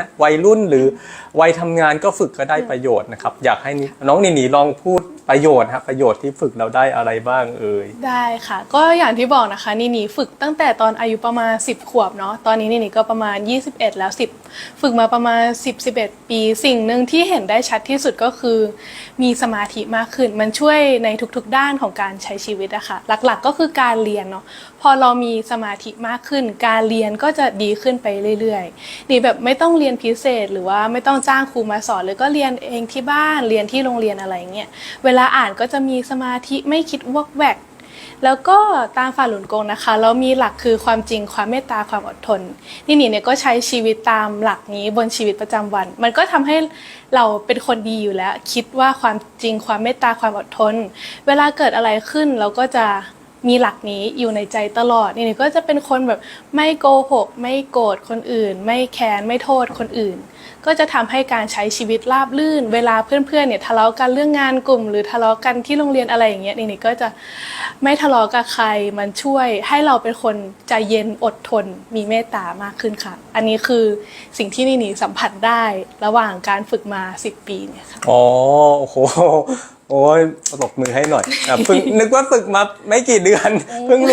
นะวัยรุ่นหรือวัยทำงานก็ฝึกก็ได้ประโยชน์นะครับ อยากให้น้องนีนีลองพูด ประโยชน์ฮะประโยชน์ที่ฝึกเราได้อะไรบ้างเอ่ยได้ค่ะ ก็อย่างที่บอกนะคะนี่นี่ฝึกตั้งแต่ตอนอายุประมาณ 10 ขวบเนาะตอนนี้นี่นี่ก็ประมาณ 21 แล้ว 10 ฝึกมาประมาณ 10 11 ปีสิ่งหนึ่งที่เห็นได้ชัดที่สุดก็คือ มีสมาธิมากขึ้น มันช่วยในทุกๆด้านของการใช้ชีวิตอะค่ะหลักๆ ก็คือการเรียนเนาะพอเรามีสมาธิมากขึ้น การเรียนก็จะดีขึ้นไปเรื่อยๆ นี่แบบไม่ต้องเรียนพิเศษ หรือว่าไม่ต้องจ้างครูมาสอนเลยก็เรียนเองที่บ้านเรียนที่โรงเรียนอะไรเงี้ยเวลาอ่านก็จะมีสมาธิไม่คิดวอกแวก แล้วก็ตามฝ่าหลุนกงนะคะแล้วมีหลักคือความจริงความเมตตาความอดทน นี่นี่เนี่ยก็ใช้ชีวิตตามหลักนี้บนชีวิตประจำวัน มันก็ทำให้เราเป็นคนดีอยู่แล้ว คิดว่าความจริงความเมตตาความอดทน เวลาเกิดอะไรขึ้นเราก็จะ มีหลักนี้อยู่ในใจตลอดนี่ก็จะเป็นคนแบบไม่โกหก ไม่โกรธคนอื่น ไม่แค้นไม่โทษคนอื่น ก็จะทำให้การใช้ชีวิตราบลื่น เวลาเพื่อนๆเนี่ยทะเลาะกันเรื่องงานกลุ่ม หรือทะเลาะกันที่โรงเรียนอะไรอย่างเงี้ยนี่ก็จะไม่ทะเลาะกับใครมันช่วยให้เราเป็นคนใจเย็นอดทน มีเมตตามากขึ้นค่ะ อันนี้คือสิ่งที่นี่นี่สัมผัสได้ระหว่างการฝึกมา 10 ปีเนี่ยค่ะอ๋อโอ้โห โอ้ยตบมือให้หน่อยอะเพิ่งนึกว่าฝึกมาไม่กี่เดือนเพิ่งรู้